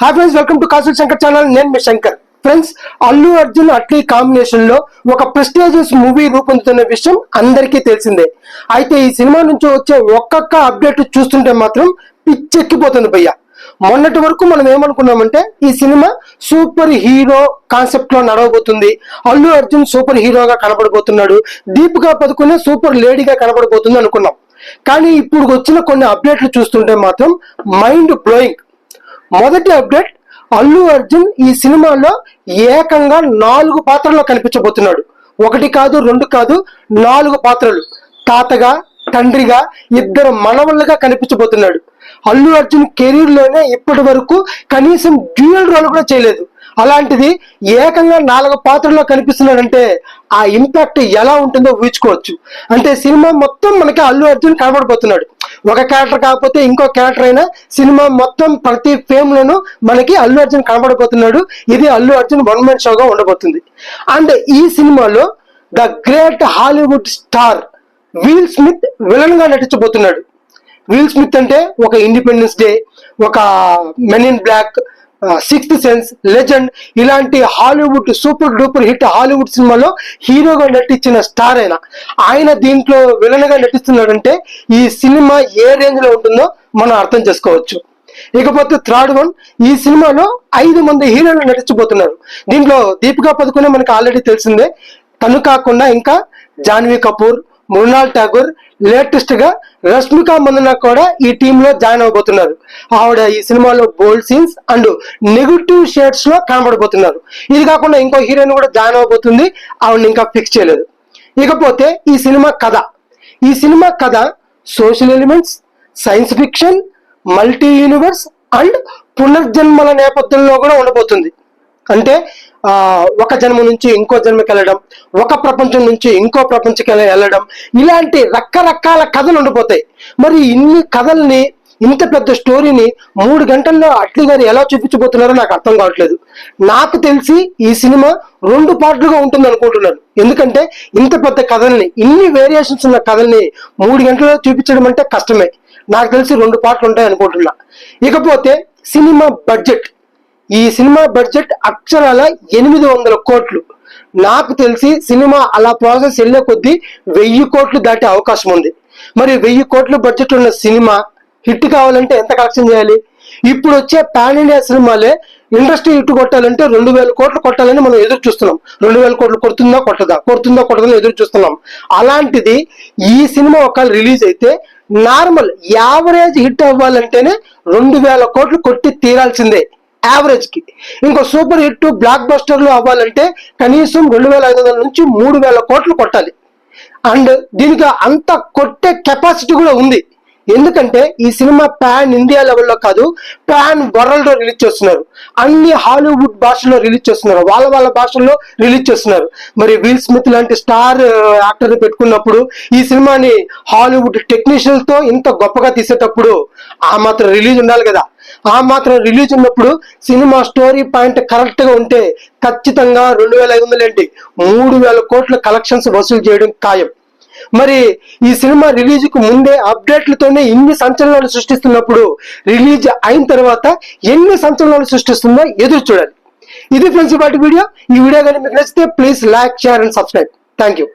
Hi friends welcome to Kasu Shankar channel నేను మీ Shankar. Friends Allu Arjun Atlee కాంబినేషన్లో ఒక ప్రెస్టేజియస్ మూవీ రూపొందుతున్న విషయం అందరికీ తెలిసిందే. అయితే ఈ సినిమా నుంచి వచ్చే ఒక్కొక్క అప్డేట్ చూస్తుంటే మాత్రం పిచ్చెక్కిపోతుంది భయ్య. మొన్నటి వరకు మనం ఏమనుకున్నామంటే ఈ సినిమా సూపర్ హీరో కాన్సెప్ట్లో నడవబోతుంది. అల్లు అర్జున్ సూపర్ హీరోగా కనబడబోతున్నాడు. దీపికా పదుకునే సూపర్ లేడీగా కనబడబోతుంది అనుకున్నాం. కానీ ఇప్పుడు వచ్చిన కొన్ని అప్డేట్లు చూస్తుంటే మాత్రం మైండ్ బ్లోయింగ్ మొదటి అప్డేట్ అల్లు అర్జున్ ఈ సినిమాలో ఏకంగా నాలుగు పాత్రల్లో కనిపించబోతున్నాడు. ఒకటి కాదు రెండు కాదు నాలుగు పాత్రలు. తాతగా తండ్రిగా ఇద్దరు మనవళ్ళుగా కనిపించబోతున్నాడు. అల్లు అర్జున్ కెరీర్లోనే ఇప్పటి వరకు కనీసం డ్యూయల్ రోల్ కూడా చేయలేదు. అలాంటిది ఏకంగా నాలుగు పాత్రల్లో కనిపిస్తున్నాడంటే ఆ ఇంపాక్ట్ ఎలా ఉంటుందో ఊహించుకోవచ్చు. అంటే సినిమా మొత్తం మనకి అల్లు అర్జున్ కనబడిపోతున్నాడు ఒక క్యారెక్టర్ కాకపోతే ఇంకో క్యారెక్టర్ అయినా సినిమా మొత్తం ప్రతి ఫేమ్ లోను మనకి అల్లు అర్జున్ కనబడిపోతున్నాడు ఇది అల్లు అర్జున్ వన్ మ్యాన్ షోగా ఉండబోతుంది. అండ్ ఈ సినిమాలో the great Hollywood star Will Smith విలన్గా నటించబోతున్నాడు. విల్ స్మిత్ అంటే ఒక ఇండిపెండెన్స్ డే ఒక Men in Black Sixth Sense Legend ఇలాంటి Hollywood super duper hit Hollywood సినిమాలో హీరోగా నటించిన స్టార్ అయినా ఆయన దీంట్లో విలన్గా నటిస్తున్నాడంటే ఈ సినిమా ఏ రేంజ్లో ఉంటుందో మనం అర్థం చేసుకోవచ్చు. ఇకపోతే థర్డ్ వన్ ఈ సినిమాలో ఐదు మంది హీరోలు నటించబోతున్నారు. దీంట్లో దీపికా పదుకునే మనకి ఆల్రెడీ తెలిసిందే. తను కాకుండా ఇంకా జాన్వీ కపూర్ మృణాల్ ఠాగూర్ లేటెస్ట్గా రష్మిక మందన కూడా ఈ టీమ్లో జాయిన్ అవబోతున్నారు. ఆవిడ ఈ సినిమాలో బోల్డ్ సీన్స్ అండ్ నెగిటివ్ షేడ్స్లో కనబడబోతున్నారు. ఇది కాకుండా ఇంకో హీరోయిన్ కూడా జాయిన్ అవబోతుంది. ఆవిడ ఇంకా ఫిక్స్ చేయలేదు. ఇకపోతే ఈ సినిమా కథ. ఈ సినిమా కథ social elements science fiction multi universe and పునర్జన్మల నేపథ్యంలో కూడా ఉండబోతుంది. అంటే ఒక జన్మ నుంచి ఇంకో జన్మకి వెళ్ళడం ఒక ప్రపంచం నుంచి ఇంకో ప్రపంచకి వెళ్ళడం ఇలాంటి రకరకాల కథలు ఉండిపోతాయి. మరి ఇన్ని కథల్ని ఇంత పెద్ద స్టోరీని మూడు గంటల్లో అట్లీ గారు ఎలా చూపించబోతున్నారో నాకు అర్థం కావట్లేదు. నాకు తెలిసి ఈ సినిమా రెండు పార్ట్లుగా ఉంటుంది అనుకుంటున్నాను. ఎందుకంటే ఇంత పెద్ద కథల్ని ఇన్ని వేరియేషన్స్ ఉన్న కథల్ని మూడు గంటల్లో చూపించడం అంటే కష్టమే. నాకు తెలిసి రెండు పార్ట్లు ఉంటాయి అనుకుంటున్నా. ఇకపోతే సినిమా బడ్జెట్. ఈ సినిమా బడ్జెట్ అక్షరాల ఎనిమిది వందల కోట్లు. నాకు తెలిసి సినిమా అలా ప్రాసెస్ వెళ్ళే కొద్దీ వెయ్యి కోట్లు దాటే అవకాశం ఉంది. మరి వెయ్యి కోట్ల బడ్జెట్ ఉన్న సినిమా హిట్ కావాలంటే ఎంత కలెక్షన్ చేయాలి? ఇప్పుడు వచ్చే పాన్ ఇండియా సినిమాలే ఇండస్ట్రీ హిట్ కొట్టాలంటే రెండు వేల కోట్లు కొట్టాలని మనం ఎదురు చూస్తున్నాం. రెండు వేల కోట్లు కొడుతుందా కొట్టదా? కొడుతుందా కొట్టదా ఎదురు చూస్తున్నాం. అలాంటిది ఈ సినిమా ఒకవేళ రిలీజ్ అయితే నార్మల్ యావరేజ్ హిట్ అవ్వాలంటేనే రెండు వేల కోట్లు కొట్టి తీరాల్సిందే. యావరేజ్కి. ఇంకో సూపర్ హిట్ బ్లాక్ బస్టర్లు అవ్వాలంటే కనీసం రెండు వేల ఐదు వందల నుంచి మూడు వేల కోట్లు కొట్టాలి. అండ్ దీనికి అంత కొట్టే కెపాసిటీ కూడా ఉంది. ఎందుకంటే ఈ సినిమా పాన్ ఇండియా లెవెల్లో కాదు పాన్ వరల్డ్లో రిలీజ్ చేస్తున్నారు. అన్ని హాలీవుడ్ భాషల్లో రిలీజ్ చేస్తున్నారు. వాళ్ళ వాళ్ళ భాషల్లో రిలీజ్ చేస్తున్నారు. మరి విల్ స్మిత్ లాంటి స్టార్ యాక్టర్ పెట్టుకున్నప్పుడు ఈ సినిమాని హాలీవుడ్ టెక్నీషియన్తో ఇంత గొప్పగా తీసేటప్పుడు ఆ మాత్రం రిలీజ్ ఉండాలి కదా. ఆ మాత్రం రిలీజ్ ఉన్నప్పుడు సినిమా స్టోరీ పాయింట్ కరెక్ట్గా ఉంటే ఖచ్చితంగా రెండు వేల ఐదు వందలు ఏంటి మూడు వేల కోట్ల కలెక్షన్స్ వసూలు చేయడం ఖాయం. మరి ఈ సినిమా రిలీజ్కు ముందే అప్డేట్లతోనే ఇన్ని సంచలనాలు సృష్టిస్తున్నప్పుడు రిలీజ్ అయిన తర్వాత ఎన్ని సంచలనాలు సృష్టిస్తుందో ఎదురు చూడాలి. ఇది ఫ్రెండ్స్ వాటి వీడియో. ఈ వీడియో కానీ మీకు నచ్చితే please like share and subscribe. Thank you